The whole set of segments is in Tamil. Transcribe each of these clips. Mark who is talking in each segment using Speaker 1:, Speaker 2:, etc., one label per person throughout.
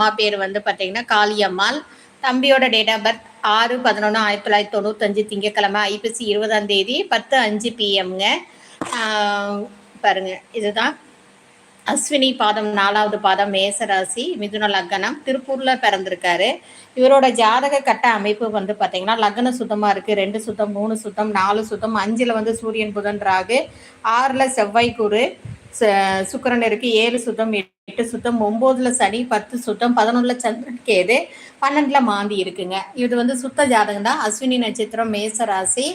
Speaker 1: அம்மா பேர் வந்து பார்த்தீங்கன்னா காளியம்மாள். தம்பியோட டேட் ஆஃப் பர்த் ஆறு பதினொன்று ஆயிரத்தி தொள்ளாயிரத்தி தொண்ணூத்தஞ்சு திங்கக்கிழமை ஐபிசி இருபதாம் தேதி பத்து அஞ்சு பிஎம்ங்க பாருங்க இதுதான். அஸ்வினி பாதம் நாலாவது பாதம் மேசராசி மிதுன லக்னம். திருப்பூர்ல பிறந்திருக்காரு. இவரோட ஜாதக கட்ட அமைப்பு வந்து பார்த்தீங்கன்னா லக்ன சுத்தமா இருக்கு. ரெண்டு சுத்தம் மூணு சுத்தம் நாலு சுத்தம் அஞ்சுல வந்து சூரியன் புதன் ராகு ஆறுல செவ்வாய் குரு ச- இருக்கு. ஏழு சுத்தம் எட்டு சுத்தம் ஒன்பதுல சனி பத்து சுத்தம் பதினொன்றுல சந்திரன் கேது பன்னெண்டுல மாந்தி இருக்குங்க. இது வந்து சுத்த ஜாதகம் தான். அஸ்வினி நட்சத்திரம் மேச ராசி.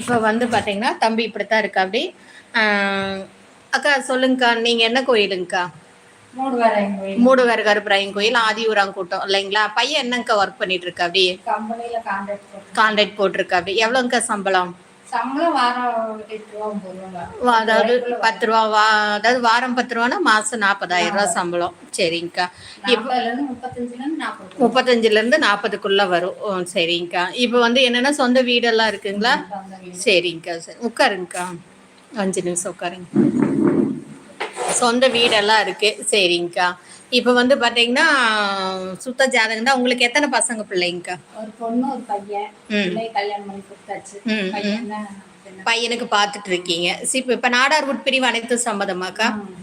Speaker 1: இப்போ வந்து பாத்தீங்கன்னா தம்பி இப்படித்தான் இருக்கு அப்படி. அக்கா சொல்லுங்கக்கா. நீங்க என்ன கோயிலுங்கக்கா? மூடுவர் கருப்பராயன் கோயில் ஆதியூராங் கூட்டம் இல்லைங்களா? பையன் என்னங்கக்கா ஒர்க் பண்ணிட்டு இருக்கா அப்படி?
Speaker 2: கான்ட்ராக்ட்
Speaker 1: போட்டிருக்கா. அப்படி. எவ்வளோங்கக்கா சம்பளம்?
Speaker 2: சம்பளம் வாரம்
Speaker 1: அதாவது பத்து ரூபா வா அதாவது வாரம் பத்து ரூபானா மாசம் நாற்பதாயிரம் ரூபா சம்பளம். சரிங்கக்கா.
Speaker 2: நாற்பதுல இருந்து முப்பத்தஞ்சுல இருந்து நாற்பது
Speaker 1: முப்பத்தஞ்சுல இருந்து நாற்பதுக்குள்ள வரும். சரிங்கக்கா. இப்போ வந்து என்னன்னா சொந்த வீடெல்லாம் இருக்குங்களா? சரிங்கக்கா சரி. உட்காருங்கக்கா. அஞ்சு நிமிஷம் உட்காருங்க. சொந்த வீடெல்லாம் இருக்கு. சரிங்கக்கா. இப்போ வந்து பார்த்தீங்கன்னா சுத்த ஜாதகம் தான். உங்களுக்கு எத்தனை பசங்க பிள்ளைங்கக்கா?
Speaker 2: ஒரு பொண்ணு ஒரு பையன். கல்யாணம் பண்ணி கொடுத்தாச்சு.
Speaker 1: பையனுக்கு பார்த்துட்டு இருக்கீங்க. இப்போ நாடார் உட்பிரிவு அனைத்தும் சம்மதமாக்கா?
Speaker 2: ம்.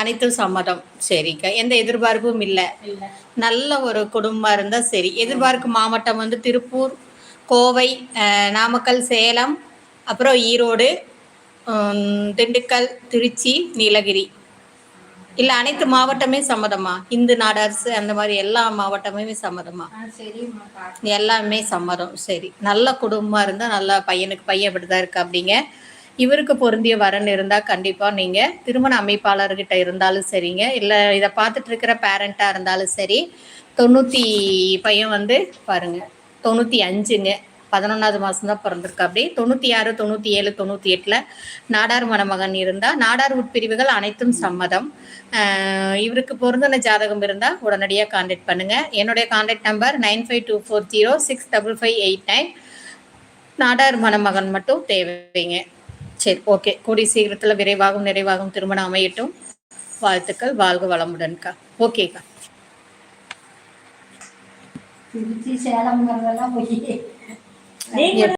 Speaker 1: அனைத்தும் சம்மதம். சரிக்கா. எந்த எதிர்பார்ப்பும் இல்லை. நல்ல ஒரு குடும்பம் இருந்தால் சரி. எதிர்பார்க்கும் மாவட்டம் வந்து திருப்பூர் கோவை நாமக்கல் சேலம் அப்புறம் ஈரோடு திண்டுக்கல் திருச்சி நீலகிரி. இல்லை அனைத்து மாவட்டமே சம்மதமா இந்து நாடார்ஸ் அந்த மாதிரி எல்லா மாவட்டமுமே சம்மதமா எல்லாமே சம்மதம். சரி. நல்ல குடும்பமாக இருந்தால் நல்லா பையனுக்கு பையன் இப்படி தான் இருக்கு அப்படிங்க இவருக்கு பொருந்திய வரன் இருந்தால் கண்டிப்பாக நீங்கள் திருமண அமைப்பாளர்கிட்ட இருந்தாலும் சரிங்க. இல்லை இதை பார்த்துட்டு இருக்கிற பேரண்ட்டாக இருந்தாலும் சரி. தொண்ணூற்றி பையன் வந்து பாருங்க. தொண்ணூற்றி அஞ்சுங்க. பதினொன்றாவது மாதம் தான் பிறந்திருக்கு. அப்படி தொண்ணூற்றி ஆறு தொண்ணூற்றி ஏழு தொண்ணூற்றி எட்டில் நாடார் மணமகன் இருந்தால் நாடார் உட்பிரிவுகள் அனைத்தும் சம்மதம். இவருக்கு பொருந்தின ஜாதகம் இருந்தால் உடனடியாக காண்டாக்ட் பண்ணுங்கள் என்னுடைய contact number nine five two four zero six double five eight nine. Nadar மணமகன் மட்டும் தேவைங்க. சரி ஓகே கூடி சீக்கிரத்தில் விரைவாகும் நிறைவாகும் திருமணம் அமையட்டும். வாழ்த்துக்கள் வாழ்க வளமுடன்க்கா ஓகேக்கா
Speaker 2: திருச்சி சேலம்ங்கிறதெல்லாம் போய் நீங்க